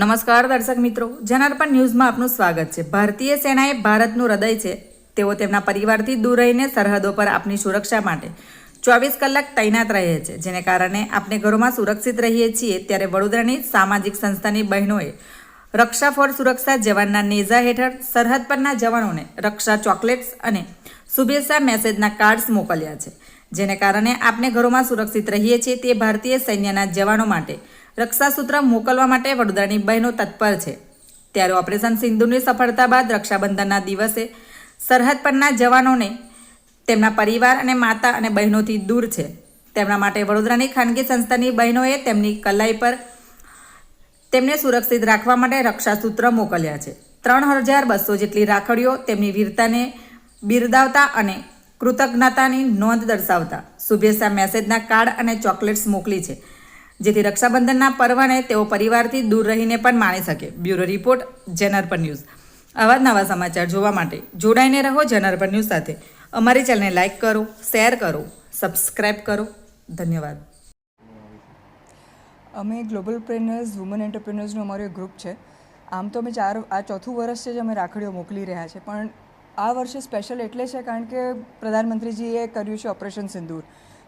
નમસ્કાર દર્શક મિત્રો, જનાર્પણ ન્યૂઝમાં આપનું સ્વાગત છે. ભારતીય સેનાએ ભારતનું હૃદય છે, તેઓ તેમના પરિવારથી દૂર રહીને સરહદો પર આપની સુરક્ષા માટે ચોવીસ કલાક તૈનાત રહે છે. જેને કારણે આપણે ઘરોમાં સુરક્ષિત રહીએ છીએ, ત્યારે વડોદરાની સામાજિક સંસ્થાની બહેનોએ રક્ષા ફોર સુરક્ષા જવાનના નેઝા હેઠળ સરહદ પરના જવાનોને રક્ષા ચોકલેટ્સ અને શુભેચ્છા મેસેજના કાર્ડ્સ મોકલ્યા છે. જેને કારણે આપણે ઘરોમાં સુરક્ષિત રહીએ છીએ, તે ભારતીય સૈન્યના જવાનો માટે રક્ષાસૂત્ર મોકલવા માટે વડોદરાની બહેનો તત્પર છે. ત્યારે ઓપરેશન સિંધુની સફળતા બાદ રક્ષાબંધનના દિવસે સરહદ પરના જવાનોને તેમના પરિવાર અને માતા અને બહેનોથી દૂર છે. તેમના માટે વડોદરાની ખાનગી સંસ્થાની બહેનોએ તેમની કલાઈ પર તેમને સુરક્ષિત રાખવા માટે રક્ષાસૂત્ર મોકલ્યા છે. ત્રણ હજાર બસો જેટલી રાખડીઓ તેમની વીરતાને બિરદાવતા અને કૃતજ્ઞતાની નોંધ દર્શાવતા શુભેચ્છા મેસેજના કાર્ડ અને ચોકલેટ્સ મોકલી છે. જેથી રક્ષાબંધનના પર્વને તેઓ પરિવારથી દૂર રહીને પણ માણી શકે. બ્યુરો રિપોર્ટ જનરપર ન્યૂઝ. આવા નવા સમાચાર જોવા માટે જોડાઈને રહો જનરપર ન્યૂઝ સાથે. અમારી ચેનલને લાઇક કરો, શેર કરો સબસ્ક્રાઈબ કરો. ધન્યવાદ. અમે ગ્લોબલ પ્રેનર્સ વુમન એન્ટરપ્રેનર્સનું અમારું એક ગ્રુપ છે. આમ તો અમે ચાર, આ ચોથું વર્ષ છે જે અમે રાખડીઓ મોકલી રહ્યા છે. પણ આ વર્ષે સ્પેશિયલ એટલે છે કારણ કે પ્રધાનમંત્રીજીએ કર્યું છે ઓપરેશન સિંદૂર.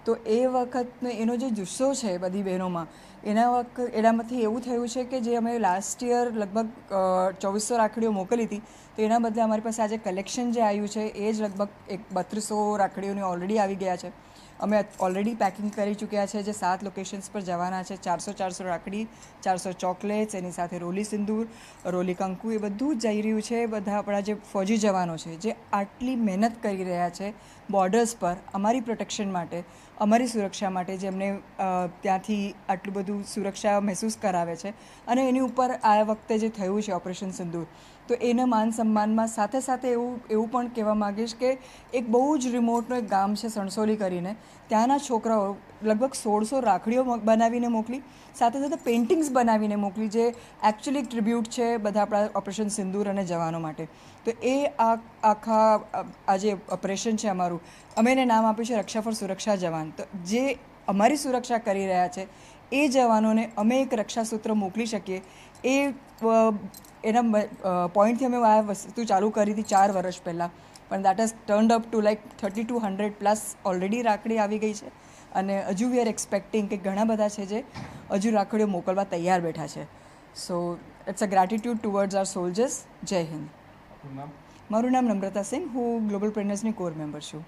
તો એ વખતનો એનો જે જુસ્સો છે બધી બહેનોમાં, એના વખત એનામાંથી એવું થયું છે કે જે અમે લાસ્ટ યર લગભગ ચોવીસો રાખડીઓ મોકલી હતી, તો એના બદલે અમારી પાસે આજે કલેક્શન જે આવ્યું છે, એ જ લગભગ એક બત્રીસો રાખડીઓની ઓલરેડી આવી ગયા છે. અમે ઓલરેડી પેકિંગ કરી ચૂક્યા છે, જે સાત લોકેશન્સ પર જવાના છે. ચારસો ચારસો રાખડી, ચારસો ચોકલેટ્સ, એની સાથે રોલી સિંદૂર, રોલી કંકુ, એ બધું જઈ રહ્યું છે. બધા આપણા જે ફૌજી જવાનો છે, જે આટલી મહેનત કરી રહ્યા છે બોર્ડર્સ પર અમારી પ્રોટેક્શન માટે, અમારી સુરક્ષા માટે, જેમને ત્યાંથી આટલું બધું સુરક્ષા મહેસૂસ કરાવે છે. અને એની ઉપર આ વખતે જે થયું છે ઓપરેશન સિંદૂર, તો એના માન સન્માનમાં સાથે સાથે એવું એવું પણ કહેવા માગીશ કે એક બહુ જ રિમોટનું એક ગામ છે સણસોલી કરીને ત્યાંના છોકરાઓ લગભગ સોળસો રાખડીઓ બનાવીને મોકલી, સાથે સાથે પેઇન્ટિંગ્સ બનાવીને મોકલી, જે એકચ્યુઅલી ટ્રિબ્યુટ છે બધા આપણા ઓપરેશન સિંદૂર અને જવાનો માટે. તો એ આ આખા, આ જે ઓપરેશન છે અમારું, અમે એને નામ આપ્યું છે રક્ષા ફોર સુરક્ષા જવાન. તો જે અમારી સુરક્ષા કરી રહ્યા છે, એ જવાનોને અમે એક રક્ષાસૂત્ર મોકલી શકીએ. એ એના પોઈન્ટથી અમે આ વસ્તુ ચાલુ કરી હતી ચાર વર્ષ પહેલાં. પણ that has turned up to like thirty two hundred plus already રાખડી આવી ગઈ છે. અને હજુ વી આર એક્સપેક્ટિંગ કે ઘણા બધા છે જે હજુ રાખડીઓ મોકલવા તૈયાર બેઠા છે. So it's a gratitude towards our soldiers જય હિન્દ. મારું નામ નમ્રતા સિંહ. હું ગ્લોબલ પ્રેનર્સની કોર મેમ્બર છું.